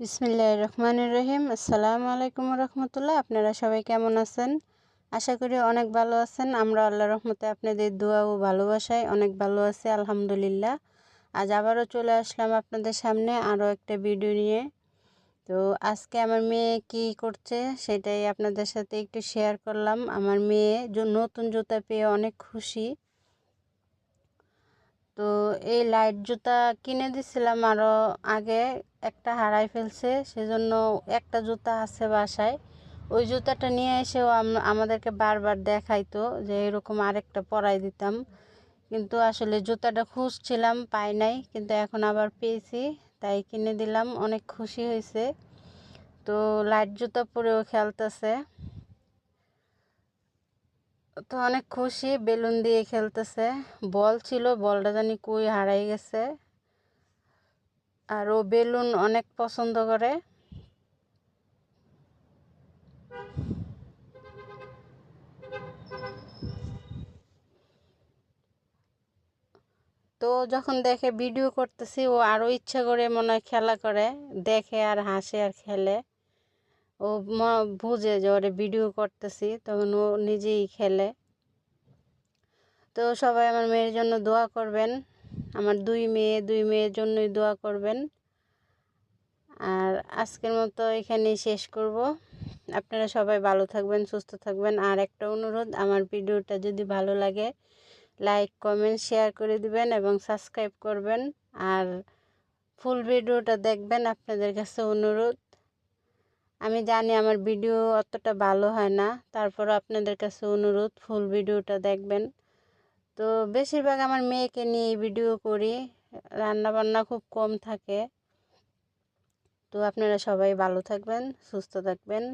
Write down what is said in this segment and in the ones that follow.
বিসমিল্লাহ রহমানুর রহিম। আসসালামু আলাইকুম রহমতুল্লাহ। আপনারা সবাই কেমন আছেন? আশা করি অনেক ভালো আছেন। আমরা আল্লাহ রহমতে আপনাদের দোয়া ও ভালোবাসায় অনেক ভালো আছি, আলহামদুলিল্লাহ। আজ আবারও চলে আসলাম আপনাদের সামনে আরও একটা ভিডিও নিয়ে। তো আজকে আমার মেয়ে কি করছে সেটাই আপনাদের সাথে একটু শেয়ার করলাম। আমার মেয়ে নতুন জুতা পেয়ে অনেক খুশি। এই লাইট জুতা কিনে দিছিলাম আরও আগে, একটা হারাই ফেলছে, সেজন্য একটা জুতা আছে বাসায়। ওই জুতাটা নিয়ে এসেও আমাদেরকে বারবার দেখাইতো যে এরকম আরেকটা পরাই দিতাম। কিন্তু আসলে জুতাটা খুঁজছিলাম, পাই নাই, কিন্তু এখন আবার পেয়েছি, তাই কিনে দিলাম, অনেক খুশি হয়েছে তো লাইট জুতা পরেও খেলতেছে। তো অনেক খুশি, বেলুন দিয়ে খেলতেছে। বল ছিল, বলটা জানি কই হারাই গেছে। আর ও বেলুন অনেক পছন্দ করে। তো যখন দেখে ভিডিও করতেছি, ও আরও ইচ্ছা করে মনে হয় খেলা করে। দেখে আর হাসে আর খেলে। ও বুঝে যে ওরে ভিডিও করতেছি, তখন ও নিজেই খেলে। তো সবাই আমার মেয়ের জন্য দোয়া করবেন। আমার দুই মেয়ে, দুই মেয়ের জন্যই দোয়া করবেন। আর আজকের মতো এখানেই শেষ করব। আপনারা সবাই ভালো থাকবেন, সুস্থ থাকবেন। আর একটা অনুরোধ, আমার ভিডিওটা যদি ভালো লাগে, লাইক, কমেন্ট, শেয়ার করে দিবেন এবং সাবস্ক্রাইব করবেন। আর ফুল ভিডিওটা দেখবেন, আপনাদের কাছে অনুরোধ। আমি জানি আমার ভিডিও অতটা ভালো হয় না। তারপর আপনাদের কাছে অনুরোধ, ফুল ভিডিওটা দেখবেন। তো বেশিরভাগ আমার মেয়েকে নিয়ে ভিডিও করি। রান্না বান্না খুব কম থাকে। তো আপনারা সবাই ভালো থাকবেন, সুস্থ থাকবেন।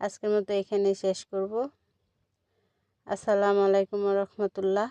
আজকের মতো এখানে শেষ করব। আসসালামু আলাইকুম রহমতুল্লাহ।